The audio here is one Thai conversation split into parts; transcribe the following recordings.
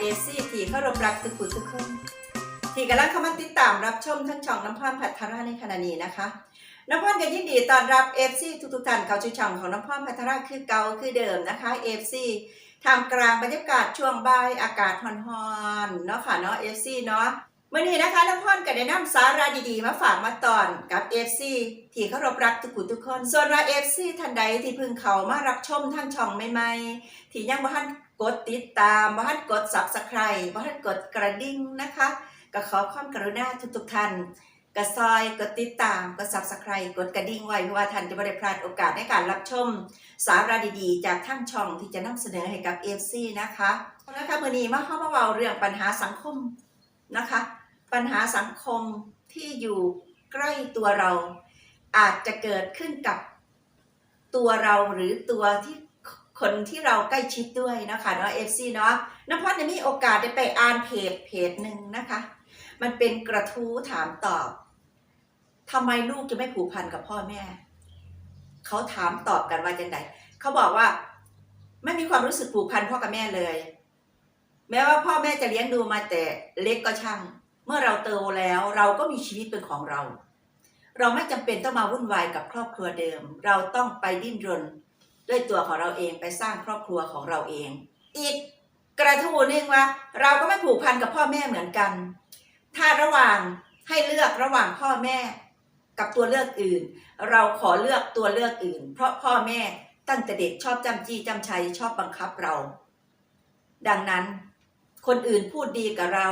เอซีที่เข้ารบรักทุกผู้ทุกคนที่กำลังเข้ามาติดตามรับชมทั้งช่องน้ำพรพัดทาราในขณะนี้นะคะ น้ำพรก็ยินดีต้อนรับเอฟซีทุกๆท่านเข้าสู่ช่องของน้ำพรพัดทาราคือเก่าคือเดิมนะคะเอฟซีทามกลางบรรยากาศช่วงบ่ายอากาศฮอนๆเนาะค่ะเนาะเอฟซีเนาะเมื่อนี้นะคะน้ำพรก็ได้นำสาระดีๆ มาฝากมาตอนกับเอฟซีที่เคารพรักทุกผู้ทุกคน ส่วนว่าเอฟซีท่านใดที่เพิ่งเข้ามารับชมทางช่องใหม่ๆ ที่ยังบ่ทัน กดติดตามบ่ทันกด Subscribe บ่ทันกดกระดิ่งนะคะก็ขอความกรุณาทุกๆท่านกระซอยกดติดตามกด Subscribe กดกระดิ่งไว้เพราะว่าท่านจะไม่ได้พลาดโอกาสในการรับชม สาระดีๆ จากทั้งช่องที่จะนำเสนอให้กับ FC นะคะนะคะมื่อนี้มาเข้ามาเว้าเรื่องปัญหาสังคมนะคะ ปัญหาสังคมที่อยู่ใกล้ตัวเรา อาจจะเกิดขึ้นกับตัวเราหรือตัวที่ คนที่เราใกล้ชิดด้วยนะคะเนาะ FC เนาะน้ำพัดเนี่ยมีโอกาสได้ไปอ่านเพจเพจหนึ่งนะคะ มันเป็นกระทู้ถามตอบทำไมลูกจะไม่ผูกพันกับพ่อแม่ เขาถามตอบกันว่าจังไดเขาบอกว่า ไม่มีความรู้สึกผูกพันพ่อกับแม่เลย แม้ว่าพ่อแม่จะเลี้ยงดูมาแต่เล็กก็ช่าง เมื่อเราโตแล้วเราก็มีชีวิตเป็นของเรา เราไม่จำเป็นต้องมาวุ่นวายกับครอบครัวเดิม เราต้องไปดิ้นรน ด้วยตัวของเราเองไปสร้างครอบครัวของเราเอง อีกกระทู้นึงว่า เราก็ไม่ผูกพันกับพ่อแม่เหมือนกัน ถ้าระหว่างให้เลือกระหว่างพ่อแม่กับตัวเลือกอื่น เราขอเลือกตัวเลือกอื่น เพราะพ่อแม่ตั้งแต่เด็กชอบจำจี้จำชัยชอบบังคับเรา ดังนั้นคนอื่นพูดดีกับเรา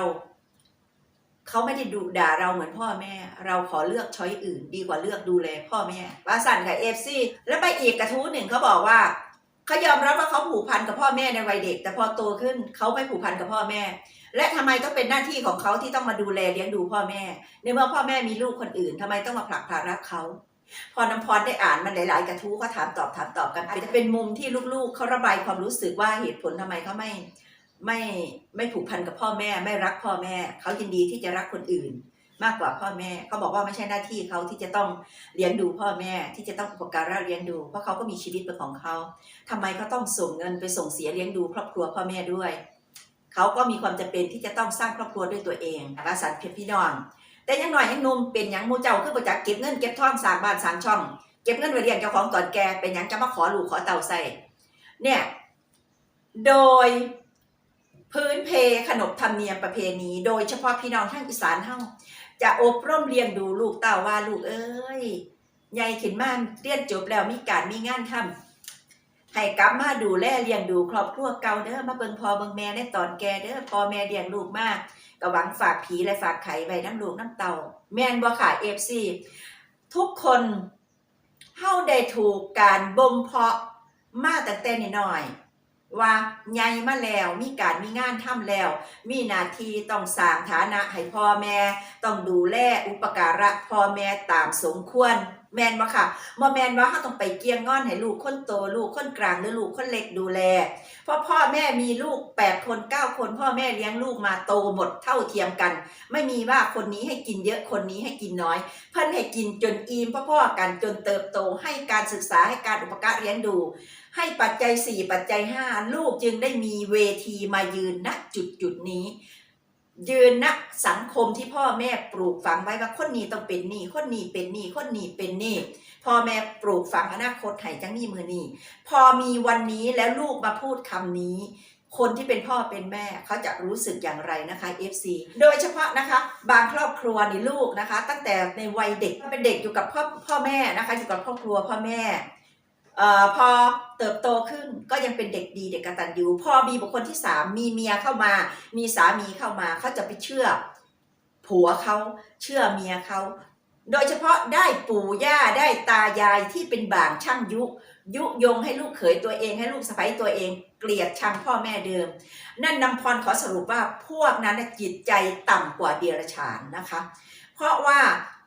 เขาไม่ได้ดุด่าเราเหมือนพ่อแม่ เราขอเลือกช้อยอื่น ดีกว่าเลือกดูแลพ่อแม่ว่าสั่นกับเอฟซีแล้วไปอีกกระทู้หนึ่งเขาบอกว่าเขายอมรับว่าเขาผูกพันกับพ่อแม่ในวัยเด็ก แต่พอโตขึ้นเขาไม่ผูกพันกับพ่อแม่ และทำไมต้องเป็นหน้าที่ของเขาที่ต้องมาดูแลเลี้ยงดูพ่อแม่ในเมื่อพ่อแม่มีลูกคนอื่นทำไมต้องมาผลักภาระเขาพอน้ำพรได้อ่านมันหลาย ๆ กระทู้ก็ถามตอบถามตอบกันอาจจะเป็นมุมที่ลูก ๆเขาระบายความรู้สึกว่าเหตุผลทำไมเขาไม่ ไม่ไม่ผูกพันกับพ่อแม่ ไม่รักพ่อแม่ เขายินดีที่จะรักคนอื่น มากกว่าพ่อแม่เขาบอกว่าไม่ใช่หน้าที่เขาที่จะต้องเลี้ยงดูพ่อแม่ ที่จะต้องอุปการะเลี้ยงดูเพราะเขาก็มีชีวิตเป็นของเขาทำไมเขาต้องส่งเงินไปส่งเสียเลี้ยงดูครอบครัวพ่อแม่ด้วย เขาก็มีความจำเป็นที่จะต้องสร้างครอบครัวด้วยตัวเองอาสันเพชรพี่น้องแต่ยังหน่อยยังนุ่มเป็นยังมูเจ้าคือประจักเก็บเงินเก็บทองสร้างบ้านสร้างช่องเก็บเงินไว้เลี้ยงเจ้าของตอนแกเป็นยังจะมาขอลูกขอเต่าใส่เนี่ยโดย พื้นเพขนบธรรมเนียมประเพณี โดยเฉพาะพี่น้องทางอีสานเฮาจะอบรมเลี้ยงดูลูกเต่าว่าลูกเอ้ยใหญ่ขึ้นมาเรียนจบแล้วมีการมีงานทำให้กลับมาดูแลเลี้ยงดูครอบครัวเก่าเด้อมาเบิ่งพ่อเบิ่งแม่ในตอนแกเด้อพ่อแม่เลี้ยงลูกมากก็หวังฝากผีและฝากไข่ไว้น้ำลูกน้ำเต่า แม่นบ่ค่ะ FC ทุกคนเฮาได้ถูกการบ่มเพาะมาตั้งแต่น้อย ว่าใหญ่มาแล้วมีการมีงานทำแล้ว มีหน้าที่ต้องสร้างฐานะให้พ่อแม่ ต้องดูแลอุปการะพ่อแม่ตามสมควร แมนบ่ค่ะบ่แมนว่าเขาต้องไปเกี่ยงงอนให้ลูกคนโตลูกคนกลางหรือลูกคนเล็กดูแลเพราะพ่อแม่มีลูก8คน9คนพ่อแม่เลี้ยงลูกมาโตหมดเท่าเทียมกัน ไม่มีว่าคนนี้ให้กินเยอะคนนี้ให้กินน้อย เพิ่นให้กินจนอิ่มพ่อๆกันจนเติบโตให้การศึกษาให้การอุปการะเลี้ยงดู ให้ปัจจัย4ปัจจัย5ลูกจึงได้มีเวทีมายืนณจุดจุดนี้ ยืนณสังคมที่พ่อแม่ปลูกฝังไว้ว่าคนนี้ต้องเป็นนี่คนนี้เป็นนี่คนนี้เป็นนี่พ่อแม่ปลูกฝังอนาคตให้จังนี่มือนี่พอมีวันนี้แล้วลูกมาพูดคำนี้ คนที่เป็นพ่อเป็นแม่เขาจะรู้สึกอย่างไรนะคะ FC โดยเฉพาะนะคะ บางครอบครัวนี่ลูกนะคะ ตั้งแต่ในวัยเด็กเป็นเด็กอยู่กับพ่อพ่อแม่นะคะอยู่กับครอบครัวพ่อแม่ พอเติบโตขึ้นก็ยังเป็นเด็กดีเด็กกตัญญูพอมีบุคคลที่สามมีเมียเข้ามา มีสามีเข้ามาเขาจะไปเชื่อ ผัวเขาเชื่อเมียเขาโดยเฉพาะได้ปู่ย่าได้ตายายที่เป็นบ่างช่างยุ ยุยงให้ลูกเขยตัวเองให้ลูกสะใภ้ตัวเอง เกลียดชังพ่อแม่เดิม นั่นนำพรขอสรุปว่าพวกนั้นจิตใจต่ำกว่าเดรัจฉานนะคะ เพราะว่า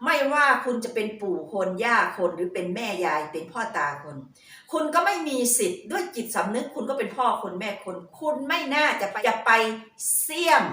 ไม่ว่าคุณจะเป็นปู่คนย่าคนหรือเป็นแม่ยายเป็นพ่อตาคน คุณก็ไม่มีสิทธิ์ด้วยจิตสำนึก คุณก็เป็นพ่อคนแม่คน คุณไม่น่าจะไปจะไปเสี่ยม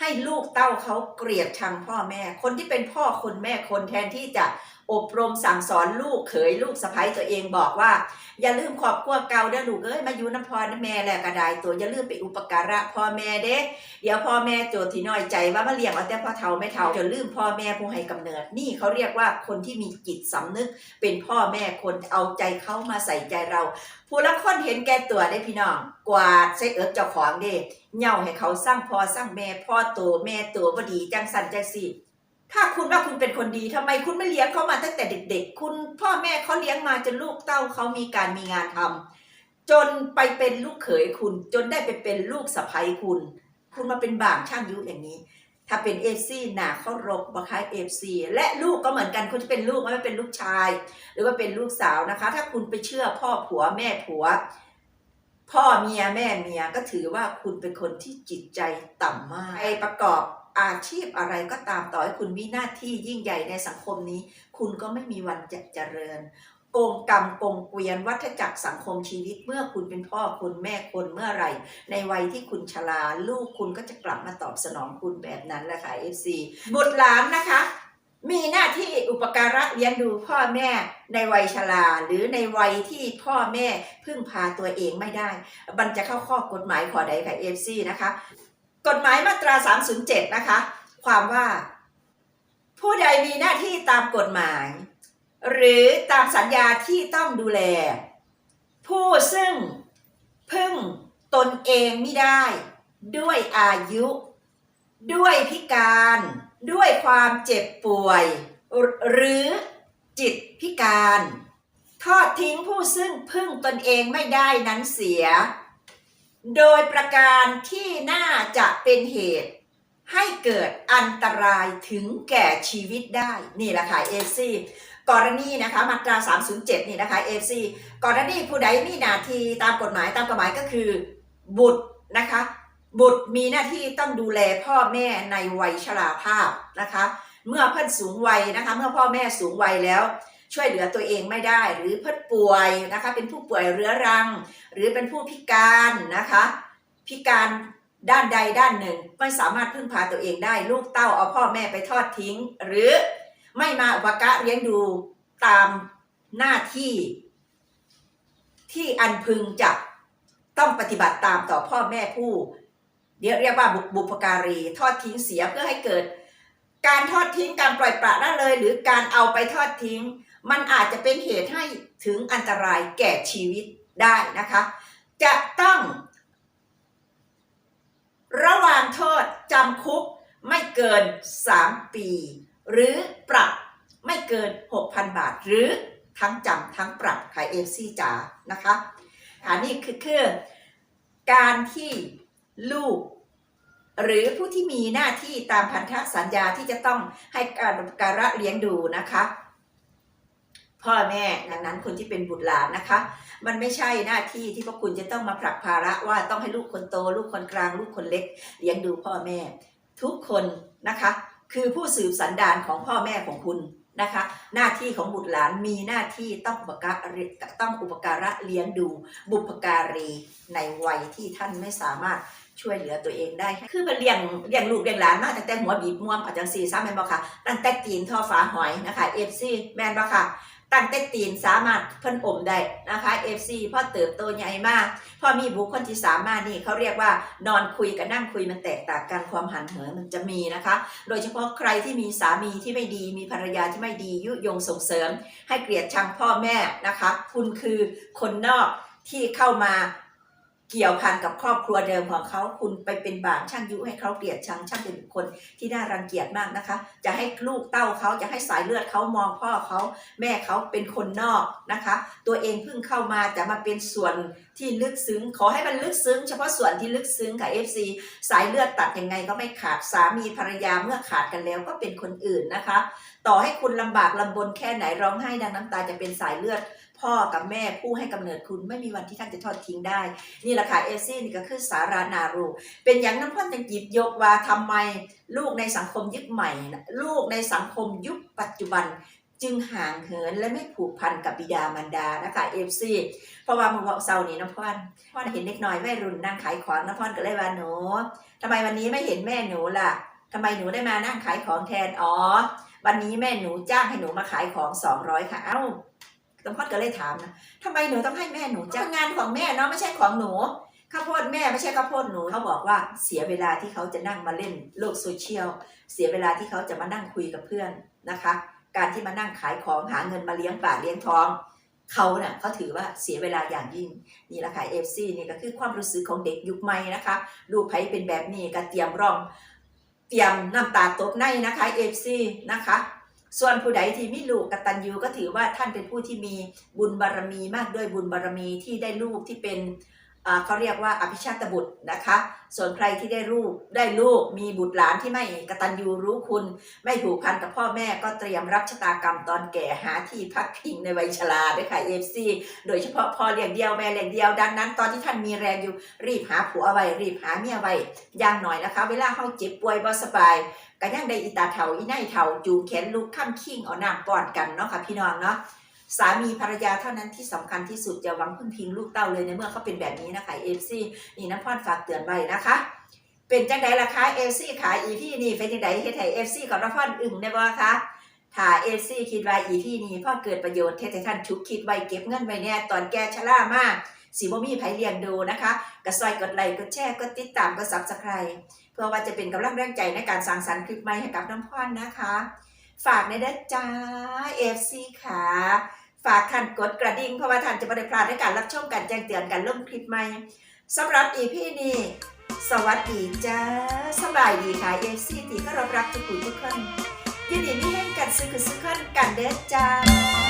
ให้ลูกเต้าเขาเกลียดชังพ่อแม่ คนที่เป็นพ่อคนแม่คนแทนที่จะ อบรมสั่งสอนลูกเขยลูกสะใภ้ตัวเองบอกว่า อย่าลืมครอบครัวเก่าเด้อลูกเอ้ยมาอยู่น้ำพ่อน้ำแม่แหละก็ได้ตัวอย่าลืมไปอุปการะพ่อแม่เด้เดี๋ยวพ่อแม่โจทย์ที่น้อยใจว่ามาเลี้ยงเอาแต่พ่อเฒ่าไม่เฒ่าจนลืมพ่อแม่ผู้ให้กำเนิดนี่เขาเรียกว่าคนที่มีจิตสำนึก เป็นพ่อแม่คนเอาใจเขามาใส่ใจเรา ผู้ละคนเห็นแก่ตัวได้พี่น้องกวาดใส่เอิบเจ้าของเด้เหย่าให้เขาสร้างพ่อสร้างแม่พ่อโตแม่โตบ่ดีจังสันจังสิ ถ้าคุณว่าคุณเป็นคนดีทำไมคุณไม่เลี้ยงเขามาตั้งแต่เด็ก ๆ คุณพ่อแม่เขาเลี้ยงมาจนลูกเต้าเขามีการมีงานทำจนไปเป็นลูกเขยคุณ จนได้ไปเป็นลูกสะใภ้คุณ คุณมาเป็นบ่างช่างยุอย่างนี้ ถ้าเป็นเอฟซีหนาเขารบบัคายเอฟซีและลูกก็เหมือนกันคุณจะเป็นลูกไม่ว่าเป็นลูกชาย หรือว่าเป็นลูกสาวนะคะ ถ้าคุณไปเชื่อพ่อผัวแม่ผัว พ่อเมียแม่เมียก็ถือว่าคุณเป็นคนที่จิตใจต่ำมากไปประกอบอาชีพอะไรก็ตามต่อให้คุณมีหน้าที่ยิ่งใหญ่ในสังคมนี้ คุณก็ไม่มีวันจะเจริญโกงกรรมโกงเกวียนวัฏจักรสังคมชีวิตเมื่อคุณเป็นพ่อคุณแม่คนเมื่อไหร่ ในวัยที่คุณชราลูกคุณก็จะกลับมาตอบสนองคุณแบบนั้นแหละค่ะ FC บุตรหลานนะคะ มีหน้าที่อุปการะเลี้ยงดูพ่อแม่ในวัยชราหรือในวัยที่พ่อแม่พึ่งพาตัวเองไม่ได้ มันจะเข้าข้อกฎหมายขอใดค่ะ FC นะคะ กฎหมายมาตรา 307 นะคะ ความว่า ผู้ใดมีหน้าที่ตามกฎหมาย หรือตามสัญญาที่ต้องดูแล ผู้ซึ่งพึ่งตนเองไม่ได้ ด้วยอายุ ด้วยพิการ ด้วยความเจ็บป่วย หรือจิตพิการ ทอดทิ้งผู้ซึ่งพึ่งตนเองไม่ได้นั้นเสีย โดยประการที่น่าจะเป็นเหตุ ให้เกิดอันตรายถึงแก่ชีวิตได้นี่แหละค่ะเอซีกรณีนะคะมาตรา 307 นี่นะคะเอซีกรณีผู้ใดมีหน้าที่ตามกฎหมายตามกฎหมายก็คือ บุตรนะคะ บุตรมีหน้าที่ต้องดูแลพ่อแม่ในวัยชราภาพนะคะ เมื่อเพิ่นสูงวัยนะคะ เมื่อพ่อแม่สูงวัยแล้ว ช่วยเหลือตัวเองไม่ได้ หรือเพิ่นป่วยนะคะ เป็นผู้ป่วยเรื้อรัง หรือเป็นผู้พิการนะคะ พิการด้านใดด้านหนึ่ง ไม่สามารถพึ่งพาตัวเองได้ ลูกเต้าเอาพ่อแม่ไปทอดทิ้ง หรือไม่มาอุปการะเลี้ยงดูตามหน้าที่ ที่อันพึงจะต้องปฏิบัติตามต่อพ่อแม่ผู้ เรียกว่าบุบุพการีทอดทิ้งเสียเพื่อให้เกิด การทอดทิ้งการปล่อยปละละเลย หรือการเอาไปทอดทิ้ง มันอาจจะเป็นเหตุให้ถึงอันตรายแก่ชีวิตได้นะคะ จะต้อง ระหว่างโทษจำคุกไม่เกิน 3 ปี หรือปรับไม่เกิน 6,000 บาท หรือทั้งจำทั้งปรับขายเอฟซีจ๋านะคะอันนี้คือคือการที่ลูก หรือผู้ที่มีหน้าที่ตามพันธสัญญาที่จะต้องให้การการะเลี้ยงดูนะคะพ่อแม่ดังนั้นคนที่เป็นบุตรหลานนะคะ มันไม่ใช่หน้าที่ที่พวกคุณจะต้องมาผลักภาระว่าต้องให้ลูกคนโต ลูกคนกลาง ลูกคนเล็กเลี้ยงดูพ่อแม่ ทุกคนนะคะ คือผู้สืบสันดานของพ่อแม่ของคุณนะคะ หน้าที่ของบุตรหลานมีหน้าที่ต้องอุปการะต้องอุปการะเลี้ยงดูบุพการีในวัยที่ท่านไม่สามารถ ช่วยเหลือตัวเองได้ คือเป็นเลี้ยงเลี้ยงลูกเลี้ยงหลานมาตั้งแต่หัวบีบม่วงอาจารย์ซีซ้ำแมนบ่ค่ะ ตั้งแต่ตีนท่อฝาหอยนะคะเอฟซีแมนบ่ค่ะ ตั้งแต่ตีนสามารถเพิ่นอมได้นะคะ FC พ่อเติบโตใหญ่มากพ่อมีบุคคลที่สามารถนี่เขาเรียกว่านอนคุยกับนั่งคุยมันแตกต่างกันความหันเหมันจะมีนะคะ โดยเฉพาะใครที่มีสามีที่ไม่ดีมีภรรยาที่ไม่ดียุยงส่งเสริม ให้เกลียดชังพ่อแม่นะคะ คุณคือคนนอกที่เข้ามา เกี่ยวพันกับครอบครัวเดิมของเขาคุณไปเป็นบาปช่างยุให้เขาเกลียดชังช่างเป็นบุคคลที่น่ารังเกียจมากนะคะ จะให้ลูกเต้าเขาจะให้สายเลือดเขามองพ่อเขาแม่เขาเป็นคนนอกนะคะ ตัวเองเพิ่งเข้ามาจะมาเป็นส่วนที่ลึกซึ้ง ขอให้มันลึกซึ้ง เฉพาะส่วนที่ลึกซึ้งค่ะ FC สายเลือดตัดยังไงก็ไม่ขาดสามีภรรยาเมื่อขาดกันแล้วก็เป็นคนอื่นนะคะ ต่อให้คุณลำบากลำบนแค่ไหนร้องไห้ดังน้ำตาจะเป็นสายเลือด พ่อกับแม่ผู้ให้กำเนิดคุณไม่มีวันที่ท่านจะทอดทิ้งได้ นี่แหละค่ะเอซี่นี่ก็คือสารานารูเป็นอย่างน้ำพ่นยังหยิบยกว่าทำไมลูกในสังคมยุคใหม่นะลูกในสังคมยุคปัจจุบันจึงห่างเหินและไม่ผูกพันกับบิดามารดานะคะเอฟซีเพราะว่ามื่อวันเสานี้น้ำพรพ่อเห็นเด็กน้อยวัยรุ่นนั่งขายของน้ำพรก็เลยว่าหนูทำไมวันนี้ไม่เห็นแม่หนูล่ะทำไมหนูได้มานั่งขายของแทนอ๋อวันนี้แม่หนูจ้างให้หนูมาขายของสองร้อยค่ะเอ้า น้ำพรก็เลยถามนะทำไมหนูต้องให้แม่หนูจ้างงานของแม่เนาะไม่ใช่ของหนูข้าวโพดแม่ไม่ใช่ข้าวโพดหนูเขาบอกว่าเสียเวลาที่เขาจะนั่งมาเล่นโลกโซเชียลเสียเวลาที่เขาจะมานั่งคุยกับเพื่อนนะคะ การที่มานั่งขายของหาเงินมาเลี้ยงปากเลี้ยงท้องเขาเนี่ยเขาถือว่าเสียเวลาอย่างยิ่งนี่แหละค่ะเอฟซีนี่ก็คือความรู้สึกของเด็กยุคใหม่นะคะลูกไผเป็นแบบนี้ก็เตรียมร่อง เตรียมน้ำตาตกในนะคะเอฟซีนะคะ ส่วนผู้ใดที่มีลูกกตัญญูก็ถือว่าท่านเป็นผู้ที่มีบุญบารมีมากด้วยบุญบารมีที่ได้ลูกที่เป็น เขาเรียกว่าอภิชาตบุตรนะคะ ส่วนใครที่ได้ลูกได้ลูกมีบุตรหลานที่ไม่กตัญญูรู้คุณ ไม่ผูกพันกับพ่อแม่ก็เตรียมรับชะตากรรมตอนแก่หาที่พักพิงในวัยชราด้วยค่ะเอฟซีโดยเฉพาะพ่อเลี้ยงเดียวแม่เลี้ยงเดียวดังนั้น ตอนที่ท่านมีแรงอยู่รีบหาผัวไว้รีบหาเมียไว้อย่างหน่อยนะคะ เวลาเขาเจ็บป่วยบ่สบายก็ยังได้อีตาเถาอีไนเถาจูงแขนลูกข้ามคิงเอาน้ำป้อนกันเนาะค่ะพี่น้องเนาะ สามีภรรยาเท่านั้นที่สำคัญที่สุดอย่าหวังพึ่งพิงลูกเต้าเลยในเมื่อเขาเป็นแบบนี้นะคะเอฟซีนี่น้ำพอดฝากเตือนไว้นะคะ เป็นจังไดล่ะคะเอฟซีขาอีพี่นี่เป็นจังไดเฮ็ดให้เอฟซีกับน้ำพอดอึ้งได้บ่คะถ้าเอฟซีคิดไว่าอีพี่นี่พ่อเกิดประโยชน์เฮ็ดให้ท่านชุกคิดไว้เก็บเงินไว้แน่ตอนแก่ชรามากสิบ่มีไผเลี้ยงดูนะคะก็ซอยกดไลค์กดแชร์กดติดตามกด Subscribe เพื่อว่าจะเป็นกำลังแรงใจในการสร้างสรรค์คลิปใหม่ให้กับน้ำพรนะคะ ฝากในเด้จ้า FC ค่ะ ฝากท่านกดกระดิ่งเพราะว่าท่านจะไม่ได้พลาดในการรับชมการแจ้งเตือนการลงคลิปใหม่สำหรับอีพี่นี้สวัสดีจ้าสบายดีค่ะ FC ที่ก็รับรักทุกคนทุกคนยินดีมีให้กันซื้อคือซื้อคนกันเด้อจ้า